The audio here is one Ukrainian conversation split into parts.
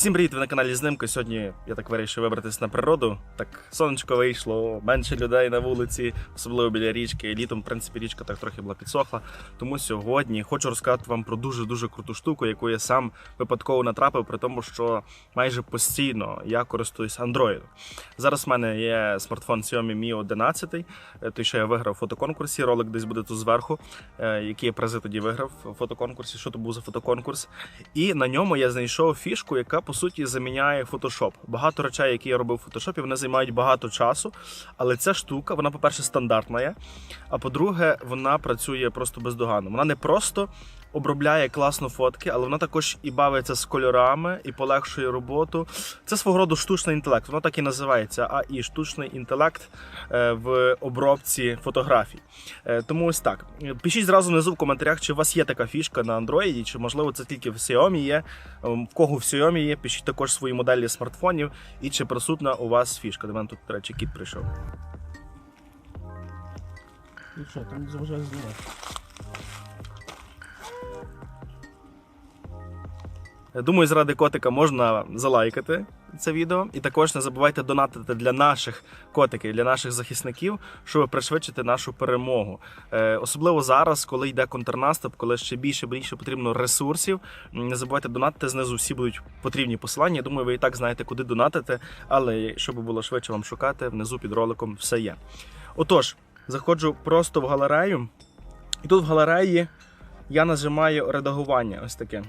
Всім привіт, ви на каналі Знимка. Сьогодні я так вирішив вибратися на природу. Так сонечко вийшло, менше людей на вулиці, особливо біля річки. Літом, в принципі, річка так трохи була підсохла. Тому сьогодні хочу розказати вам про дуже дуже круту штуку, яку я сам випадково натрапив, при тому, що майже постійно я користуюсь Android. Зараз в мене є смартфон Xiaomi Mi 11, е, той, що я виграв в фотоконкурсі. Ролик десь буде тут зверху, е, які я призи тоді виграв в фотоконкурсі. Що то був за фотоконкурс? І на ньому я знайшов фішку, яка по суті заміняє Photoshop. Багато речей, які я робив в Photoshop, вони займають багато часу. Але ця штука, вона, по-перше, стандартна. А по-друге, вона працює просто бездоганно. Вона не просто обробляє класно фотки, але вона також і бавиться з кольорами і полегшує роботу. Це свого роду штучний інтелект. Воно так і називається АІ штучний інтелект е, в обробці фотографій. Е, Тому ось так. Пишіть зразу внизу в коментарях, чи у вас є така фішка на Android, чи можливо це тільки в Xiaomi є. Ем, В кого в Xiaomi є, пишіть також свої моделі смартфонів і чи присутна у вас фішка. До мене тут, до речі, кіт прийшов. І що, там заважає знімати? Думаю, заради котика можна залайкати це відео. І також не забувайте донатити для наших котиків, для наших захисників, щоб пришвидшити нашу перемогу. Е, особливо зараз, коли йде контрнаступ, коли ще більше більше потрібно ресурсів. Не забувайте донатити знизу. Всі будуть потрібні посилання. Думаю, ви і так знаєте, куди донатити. Але щоб було швидше вам шукати, внизу під роликом все є. Отож, заходжу просто в галерею, і тут в галереї я нажимаю редагування. Ось таке.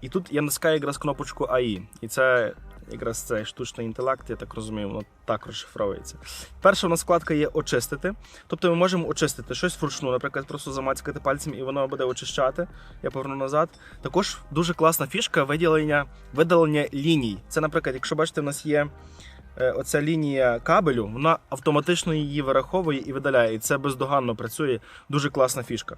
І тут я натискаю якраз кнопочку АІ. І це якраз цей штучний інтелект, я так розумію, воно так розшифровується. Перша у нас вкладка є очистити. Тобто ми можемо очистити щось вручну, наприклад, просто замацькати пальцем і воно буде очищати. Я поверну назад. Також дуже класна фішка виділення, видалення ліній. Це, наприклад, якщо бачите, в нас є. Е, Оця лінія кабелю, вона автоматично її вираховує і видаляє. І це бездоганно працює. Дуже класна фішка.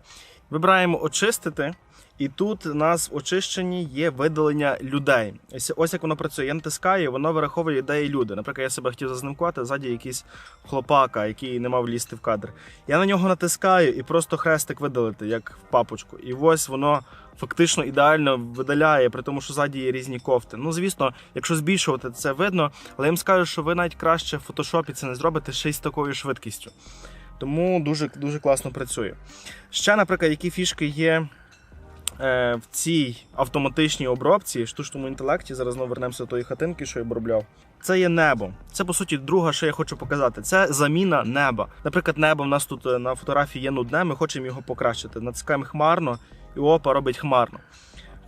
Вибираємо очистити, і тут у нас в очищенні є видалення людей. Ось, ось як воно працює. Я натискаю, воно вираховує, де є люди. Наприклад, я себе хотів зазнимкувати, ззаді якийсь хлопака, який не мав лізти в кадр. Я на нього натискаю і просто хрестик видалити, як в папочку. І ось воно фактично ідеально видаляє, при тому, що ззаді є різні кофти. Ну, звісно, якщо збільшувати, це видно, але я їм скажу, що ви навіть краще в фотошопі це не зробите ще й з такою швидкістю. Тому дуже, дуже класно працює. Ще, наприклад, які фішки є е, в цій автоматичній обробці, штучному інтелекті. Зараз знову вернемося до тої хатинки, що я обробляв. Це є небо. Це по суті друга, що я хочу показати. Це заміна неба. Наприклад, небо в нас тут е, на фотографії є нудне, ми хочемо його покращити. Натискаємо хмарно, і опа робить хмарно.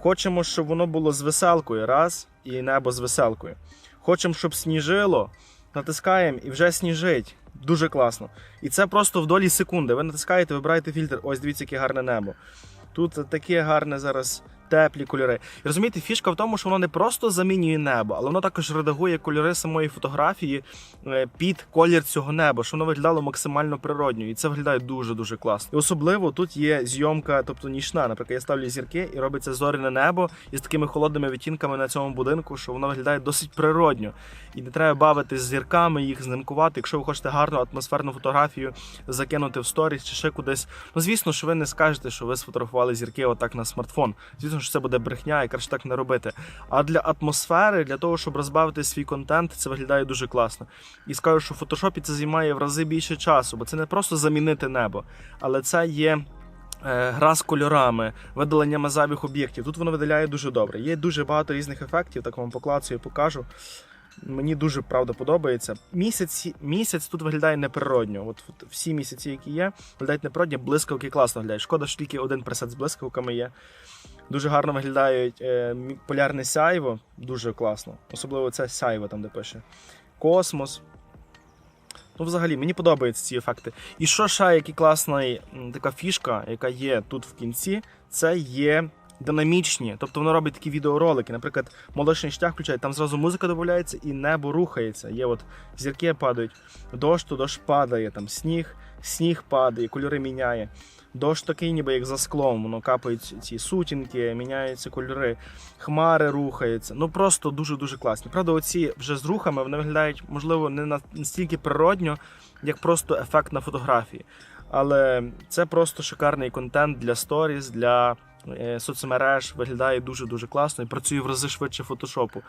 Хочемо, щоб воно було з веселкою, раз, і небо з веселкою. Хочемо, щоб сніжило, натискаємо і вже сніжить. Дуже класно. І це просто в долі секунди. Ви натискаєте, вибираєте фільтр. Ось дивіться, яке гарне небо. Тут таке гарне зараз теплі кольори. І розумієте, фішка в тому, що воно не просто замінює небо, але воно також редагує кольори самої фотографії е, під колір цього неба, щоб воно виглядало максимально природньо. І це виглядає дуже-дуже класно. І особливо тут є зйомка, тобто нічна. Наприклад, я ставлю зірки і робиться зоряне небо із такими холодними відтінками на цьому будинку, що воно виглядає досить природньо. І не треба бавитись з зірками, їх знимкувати. Якщо ви хочете гарну атмосферну фотографію закинути в сторіс чи ще кудись. Ну звісно, що ви не скажете, що ви сфотографували зірки отак на смартфон. Звісно, що це буде брехня і краще так не робити. А для атмосфери, для того, щоб розбавити свій контент, це виглядає дуже класно. І скажу, що в фотошопі це займає в рази більше часу, бо це не просто замінити небо, але це є. е, Гра з кольорами, видаленнями зайвих об'єктів. Тут воно видаляє дуже добре. Є дуже багато різних ефектів, так вам поклацаю, покажу. Мені дуже правда подобається. Місяць, місяць тут виглядає неприродньо. От, от всі місяці, які є, виглядають неприродньо, блискавки класно виглядають. Шкода, що тільки один пресет з блискавками є. Дуже гарно виглядають е, полярне сяйво, дуже класно. Особливо це сяйво там, де пише. Космос. Ну, взагалі, мені подобаються ці ефекти. І що ще, який класний така фішка, яка є тут в кінці, це є динамічні. Тобто воно робить такі відеоролики. Наприклад, молочний штяг включає, там зразу музика додається і небо рухається. Є от зірки падають, дощ, то дощ падає, там сніг, сніг падає, кольори міняє. Дощ такий, ніби як за склом, воно капають ці сутінки, міняються кольори, хмари рухаються. Ну просто дуже-дуже класні. Правда, оці вже з рухами вони виглядають, можливо, не настільки природньо, як просто ефект на фотографії. Але це просто шикарний контент для сторіс, для соцмереж виглядає дуже дуже класно і працює в рази швидше фотошопу.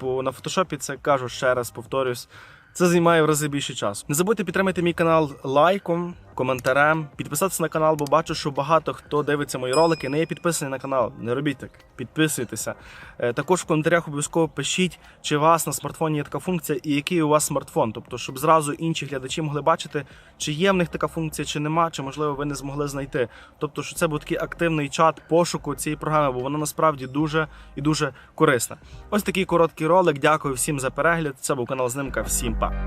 Бо на фотошопі це кажу ще раз, повторюсь. Це займає в рази більше часу. Не забудьте підтримати мій канал лайком, коментарем, підписатися на канал, бо бачу, що багато хто дивиться мої ролики, не є підписаний на канал. Не робіть так, підписуйтеся. Е, Також в коментарях обов'язково пишіть, чи у вас на смартфоні є така функція і який у вас смартфон. Тобто, щоб зразу інші глядачі могли бачити, чи є в них така функція, чи нема, чи можливо ви не змогли знайти. Тобто, що це був такий активний чат пошуку цієї програми, бо вона насправді дуже і дуже корисна. Ось такий короткий ролик. Дякую всім за перегляд. Це був канал Знимка. Всім па.